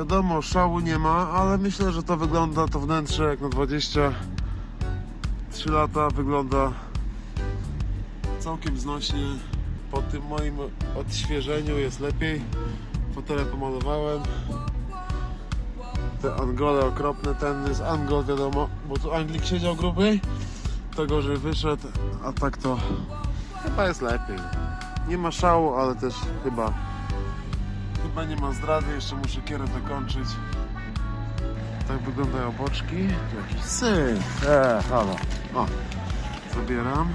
Wiadomo, szału nie ma, ale myślę, że to wygląda, to wnętrze jak na 23 lata wygląda całkiem znośnie. Po tym moim odświeżeniu jest lepiej. Fotele pomalowałem. Te angole okropne, ten jest angol wiadomo, bo tu Anglik siedział gruby, to gorzej wyszedł, a tak to chyba jest lepiej. Nie ma szału, ale też chyba chyba nie ma zdrady, jeszcze muszę kierę dokończyć. Tak wyglądają boczki. Jakiś syn. Eee, halo. O, zabieram.